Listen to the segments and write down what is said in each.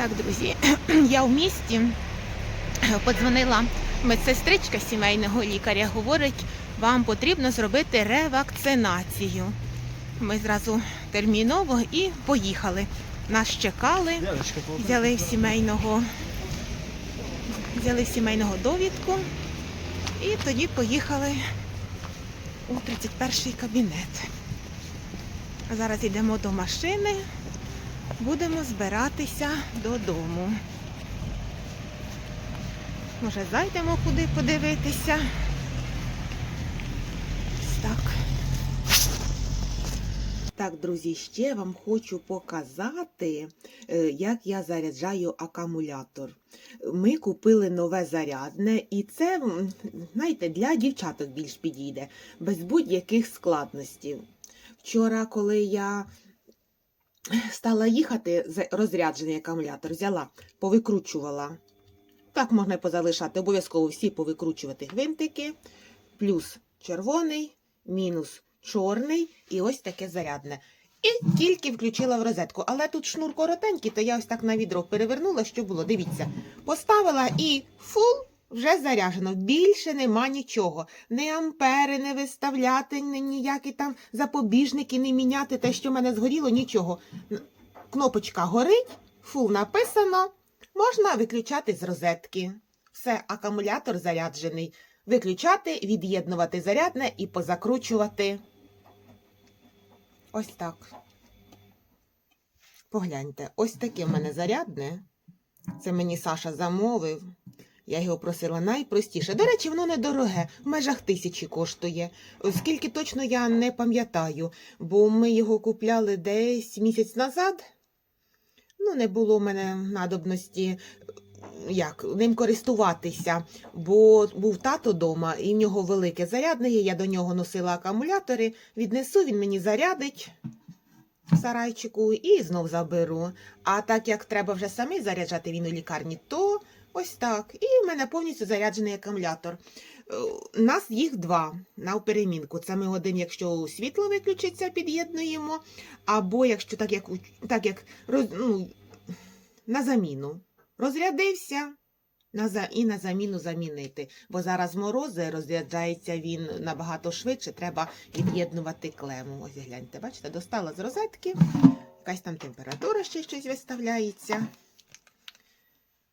Так, друзі, я в місті подзвонила медсестричка сімейного лікаря. Говорить, вам потрібно зробити ревакцинацію. Ми зразу терміново і поїхали. Нас чекали, взяли в сімейного, взяли в сімейного довідку і тоді поїхали у 31 кабінет. Зараз йдемо до машини будемо збиратися додому. Може, зайдемо куди подивитися. Так. Так, друзі, ще вам хочу показати, е, як я заряджаю акумулятор. Ми купили нове зарядне, і це, знаєте, для дівчаток більш підійде, без будь-яких складностей. Вчора, коли я стала їхати, розряджений акумулятор взяла, повикручувала. Так можна і позалишати, обов'язково всі повикручувати гвинтики, плюс червоний, мінус чорний і ось таке зарядне. І тільки включила в розетку. Але тут шнур коротенький, то я ось так на відро перевернула, що було. Дивіться, поставила і фул вже заряджено. Більше нема нічого. Ні ампери не виставляти, ні ніякі там запобіжники не міняти. Те, що в мене згоріло, нічого. Кнопочка горить, фул написано. Можна виключати з розетки. Все, акумулятор заряджений. Виключати, від'єднувати зарядне і позакручувати. Ось так. Погляньте, ось таке в мене зарядне. Це мені Саша замовив. Я його просила найпростіше. До речі, воно недороге, в межах тисячі коштує. Скільки точно я не пам'ятаю, бо ми його купляли десь місяць назад. Ну, не було в мене надобності як, ним користуватися, бо був тато вдома, і в нього велике зарядне. Я до нього носила акумулятори, віднесу, він мені зарядить в сарайчику і знов заберу. А так як треба вже самі заряджати він у лікарні, то ось так. І в мене повністю заряджений акумулятор. Е, У нас їх два на перемінку. Це ми один, якщо світло виключиться, під'єднуємо, або якщо так як, так як роз, ну, на заміну. Розрядився на і на заміну замінити. Бо зараз морози, розряджається він набагато швидше, треба від'єднувати клему. Ось гляньте, бачите, достала з розетки, якась там температура ще щось виставляється.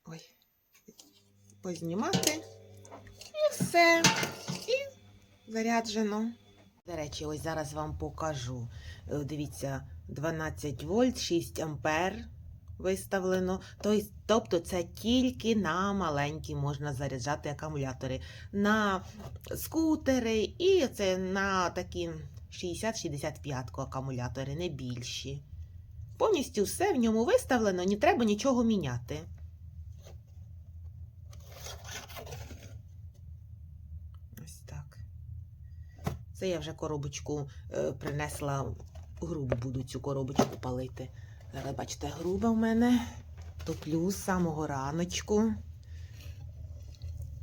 Ой, познімати. І все. І заряджено. До речі, ось зараз вам покажу. Е, Дивіться, 12 вольт, 6 ампер виставлено. Тобто- Тобто це тільки на маленькі можна заряджати акумулятори. На скутери і це на такі 60-65 акумулятори, не більші. Повністю все в ньому виставлено, не треба нічого міняти. Ось так. Я вже коробочку е, принесла грубу, буду цю коробочку палити. Зараз, бачите, груба в мене. Топлю з самого раночку.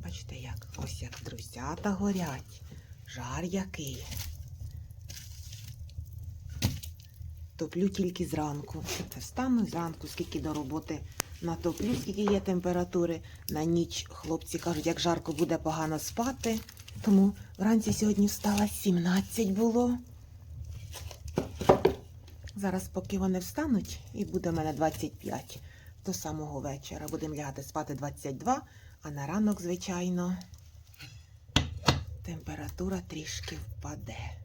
Бачите, як? Ось як друзята горять. Жар який. Топлю тільки зранку. Це встану зранку, скільки до роботи натоплю, скільки є температури. На ніч хлопці кажуть, як жарко буде погано спати. Тому вранці сьогодні встала 17 було. Зараз, поки вони встануть, і буде в мене 25 до самого вечора. Будемо лягати спати 22, а на ранок, звичайно, температура трішки впаде.